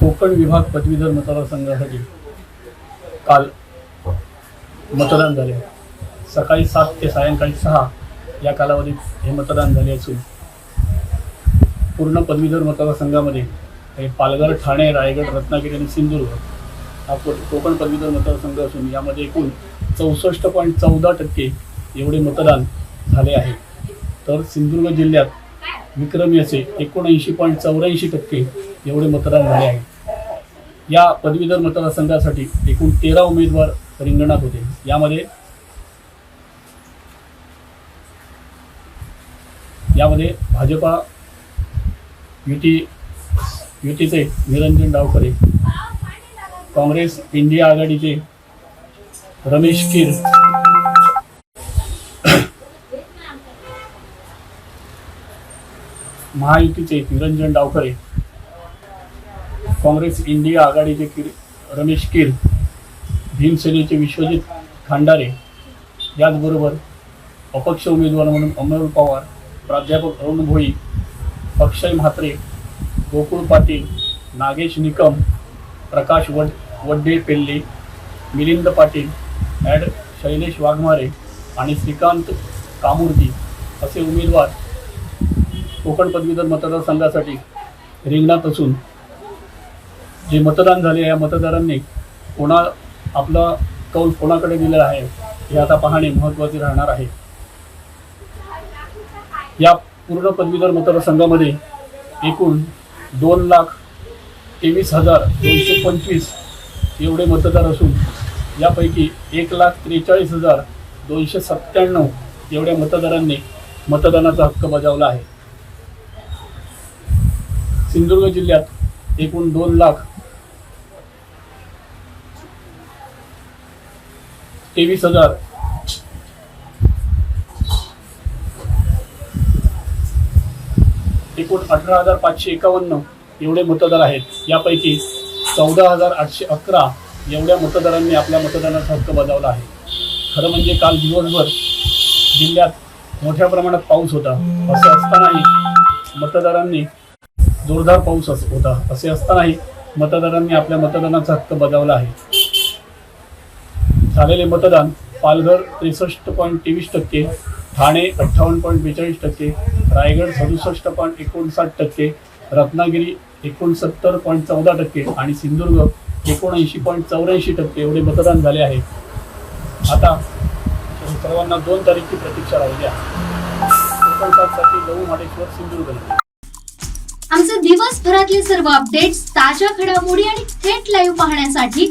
कोकण विभाग पदवीधर मतदारसंघासाठी काल मतदान झाले. सकाळी सात ते सायंकाळी सहा या कालावधीत हे मतदान झाले असून पूर्ण पदवीधर मतदारसंघामध्ये हे पालघर ठाणे रायगड रत्नागिरी आणि सिंधुदुर्ग हा को- कोकण पदवीधर मतदारसंघ असून यामध्ये एकूण चौसष्ट पॉईंट चौदा टक्के एवढे मतदान झाले आहे. तर सिंधुदुर्ग जिल्ह्यात विक्रमी असे एकोणऐंशी पॉईंट चौऱ्याऐंशी टक्के एवढे मतदान झाले आहे. या पदवीधर मतदारसंघासाठी एकूण तेरा उमेदवार रिंगणात होते. यामध्ये यामध्ये भाजपा युती युतीचे निरंजन डावखरे काँग्रेस इंडिया आघाडीचे रमेश कीर महायुतीचे निरंजन डावखरे. काँग्रेस इंडिया आघाडीचे किर रमेश कीर भीमसेनेचे विश्वजित खांडारे याचबरोबर अपक्ष उमेदवार म्हणून अमोल पवार प्राध्यापक अरुण भोई अक्षय म्हात्रे गोकुळ पाटील नागेश निकम प्रकाश वड वड्डे पेल्ले मिलिंद पाटील ॲड शैलेश वाघमारे आणि श्रीकांत कामूर्ती असे उमेदवार कोकण पदवीधर मतदारसंघासाठी रिंगणात असून जे मतदान झाले या मतदारांनी कोणा आपला कौल कोणाकडे दिलेला आहे हे आता पाहणे महत्त्वाचे राहणार आहे. या पूर्ण पदवीधर मतदारसंघामध्ये एकूण दोन लाख तेवीस हजार दोनशे पंचवीस एवढे मतदार असून यापैकी एक लाख त्रेचाळीस हजार दोनशे सत्त्याण्णव एवढ्या मतदारांनी मतदानाचा हक्क बजावला आहे. सिंधुदुर्ग जिल्ह्यात एकूण दोन लाख तेवीस हजार. एकूण अठरा हजार पाचशे एकावन्न एवढे मतदार आहेत. यापैकी चौदा हजार आठशे अकरा एवढ्या मतदारांनी आपल्या मतदानाचा हक्क बजावला आहे. खरं म्हणजे काल दिवसभर जिल्ह्यात मोठ्या प्रमाणात पाऊस होता. असं असतानाही मतदारांनी जोरदार पाऊस होता. असे असतानाही मतदारांनी आपल्या मतदानाचा हक्क बजावला आहे. झालेले मतदान पालघर त्रेसष्ट पॉईंट तेवीस टक्के ठाणे अठ्ठावन्न पॉईंट बेचाळीस टक्के रायगड सदुसष्ट पॉईंट एकोणसाठ टक्के रत्नागिरी एकोणसत्तर पॉईंट चौदा टक्के आणि सिंधुदुर्ग एकोणऐंशी पॉईंट चौऱ्याऐंशी टक्के एवढे मतदान झाले आहे. आता सर्वांना दोन तारीखची प्रतीक्षा राहिली आहे कोकण लहू माडेश्वर सिंधुदुर्ग. आमचे दिवसभरातले सर्व अपडेट्स ताज्या घडामोडी आणि थेट लाईव्ह पाहण्यासाठी